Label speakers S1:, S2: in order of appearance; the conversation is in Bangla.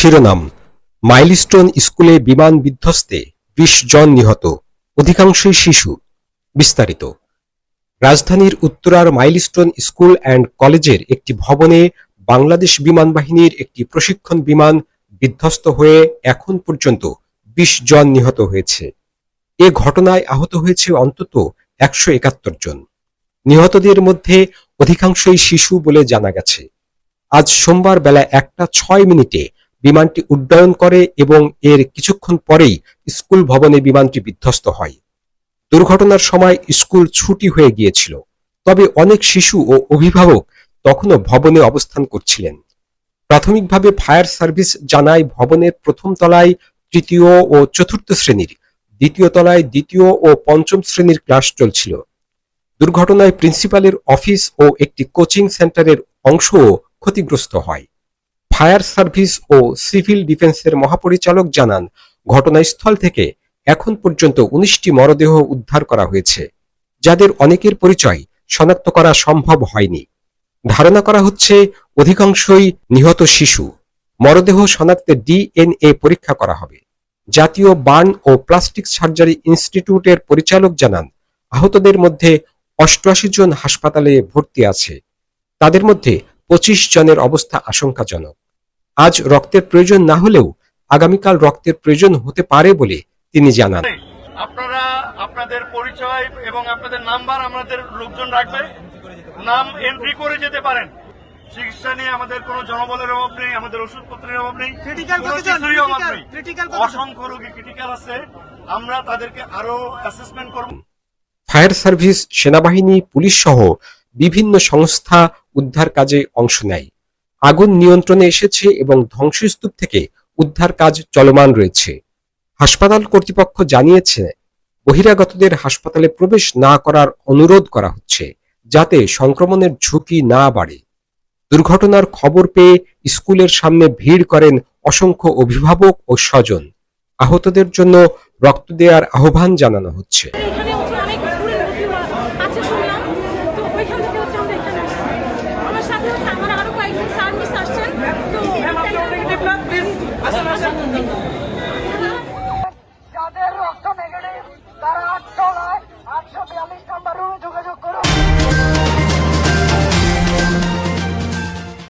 S1: শিরোনাম, মাইলস্টোন স্কুলে বিমান বিধ্বস্তে বিশ জন নিহত, অধিকাংশই শিশু। বিস্তারিত। রাজধানীর উত্তরার মাইলস্টোন স্কুল অ্যান্ড কলেজের একটি ভবনে বাংলাদেশ বিমান বাহিনীর একটি প্রশিক্ষণ বিমান বিধ্বস্ত হয়ে এখন পর্যন্ত বিশ জন নিহত হয়েছে। এ ঘটনায় আহত হয়েছে অন্তত একশো একাত্তর জন। নিহতদের মধ্যে অধিকাংশই শিশু বলে জানা গেছে। আজ সোমবার বেলা একটা ছয় মিনিটে বিমানটি উড্ডয়ন করে এবং এর কিছুক্ষণ পরেই স্কুল ভবনে বিমানটি বিধ্বস্ত হয়। দুর্ঘটনার সময় স্কুল ছুটি হয়ে গিয়েছিল, তবে অনেক শিশু ও অভিভাবক তখনও ভবনে অবস্থান করছিলেন। প্রাথমিকভাবে ফায়ার সার্ভিস জানায় ভবনের প্রথম তলায় তৃতীয় ও চতুর্থ শ্রেণির, দ্বিতীয় তলায় দ্বিতীয় ও পঞ্চম শ্রেণির ক্লাস চলছিল। দুর্ঘটনায় প্রিন্সিপালের অফিস ও একটি কোচিং সেন্টারের অংশও ক্ষতিগ্রস্ত হয়। ফায়ার সার্ভিস ও সিভিল ডিফেন্সের মহাপরিচালক জানান, ঘটনাস্থল থেকে এখন পর্যন্ত উনিশটি মরদেহ উদ্ধার করা হয়েছে, যাদের অনেকের পরিচয় শনাক্ত করা সম্ভব হয়নি। ধারণা করা হচ্ছে, অধিকাংশই নিহত শিশু। মরদেহ শনাক্তে ডিএনএ পরীক্ষা করা হবে। জাতীয় বার্ন ও প্লাস্টিক সার্জারি ইনস্টিটিউটের পরিচালক জানান, আহতদের মধ্যে অষ্টআশি জন হাসপাতালে ভর্তি আছে। তাদের মধ্যে পঁচিশ জনের অবস্থা আশঙ্কাজনক। আজ রক্তের প্রয়োজন না হলেও আগামীকাল রক্তের প্রয়োজন হতে পারে বলে তিনি জানান।
S2: আপনারা আপনাদের পরিচয় এবং আপনাদের নাম্বার আমাদের লোকজন রাখবে। নাম এন্ট্রি করে যেতে পারেন। চিকিৎসা নিয়ে আমাদের কোনো জনবলের অভাব নেই আমাদের ওষুধপত্রের অভাব নেই? অসংখ্য রোগী ক্রিটিক্যাল আছে। আমরা তাদেরকে আরও অ্যাসেসমেন্ট করব।
S1: ফায়ার সার্ভিস সেনাবাহিনী পুলিশ সহ বিভিন্ন সংস্থা উদ্ধার কাজে অংশ নেয়। আগুন নিয়ন্ত্রণে এসেছে এবং ধ্বংসস্তূপ থেকে উদ্ধার কাজ চলমান রয়েছে। হাসপাতাল কর্তৃপক্ষ জানিয়েছে, বহিরাগতদের হাসপাতালে প্রবেশ না করার অনুরোধ করা হচ্ছে যাতে সংক্রমণের ঝুঁকি না বাড়ে। দুর্ঘটনার খবর পেয়ে স্কুলের সামনে ভিড় করেন অসংখ্য অভিভাবক ও স্বজন। আহতদের জন্য রক্ত দেওয়ার আহ্বান জানানো হচ্ছে।